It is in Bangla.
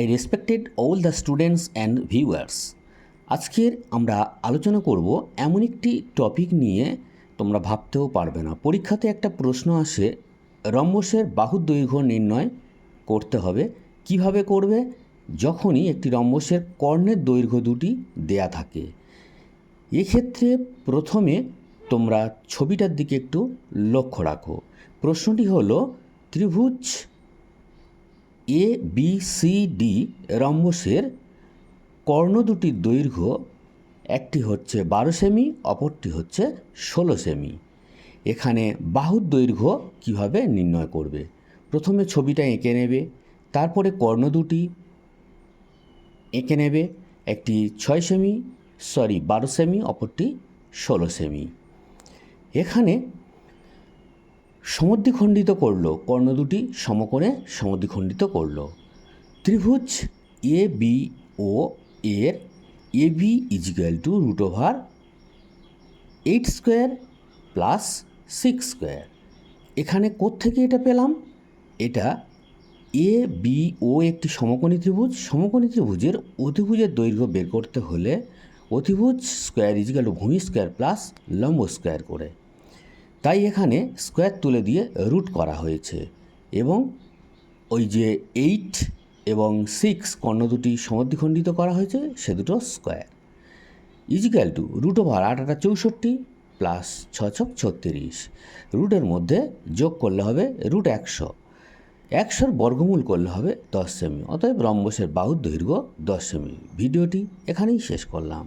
I respected all the students and viewers আজকের আমরা আলোচনা করব এমন একটি টপিক নিয়ে, তোমরা ভাবতেও পারবে না। পরীক্ষাতে একটা প্রশ্ন আসে, রম্বসের বাহুর দৈর্ঘ্য নির্ণয় করতে হবে। কীভাবে করবে? যখনই একটি রম্বসের কর্ণের দৈর্ঘ্য দুটি দেয়া থাকে। এক্ষেত্রে প্রথমে তোমরা ছবিটার দিকে একটু লক্ষ্য রাখো। প্রশ্নটি হলো, ত্রিভুজ এ বি সি ডি রম্বসের কর্ণ দুটির দৈর্ঘ্য একটি হচ্ছে বারো সেমি, অপরটি হচ্ছে ষোলো সেমি। এখানে বাহুর দৈর্ঘ্য কীভাবে নির্ণয় করবে? প্রথমে ছবিটা এঁকে নেবে, তারপরে কর্ণ দুটি এঁকে নেবে, একটি ছয় সেমি সরি বারো সেমি, অপরটি ষোলো সেমি। এখানে সমদ্বিখণ্ডিত করল, কর্ণ দুটি সমকোণে সমদ্বিখণ্ডিত করল। ত্রিভুজ এ বি ও এর A B equal to root over eight square plus six square এখানে কোত্থেকে এটা পেলাম? এটা এ বি ও একটি সমকোণী ত্রিভুজ। সমকোণী ত্রিভুজের অতিভুজের দৈর্ঘ্য বের করতে হলে অতিভুজ স্কোয়ার ইজিক্যাল টু ভূমি স্কোয়ার প্লাস লম্ব স্কোয়ার করে। তাই এখানে স্কোয়ার তুলে দিয়ে রুট করা হয়েছে এবং ওই যে এইট এবং সিক্স কর্ণ দুটি সমদ্বিখণ্ডিত করা হয়েছে, সে দুটো square equal to root over আট আটা চৌষট্টি প্লাস ছ ছক ছত্রিশ। রুটের মধ্যে যোগ করলে হবে রুট একশো। একশোর বর্গমূল করলে হবে দশ সেমি, অতএব রম্বসের বাহুর দৈর্ঘ্য দশ সেমি। ভিডিওটি এখানেই শেষ করলাম।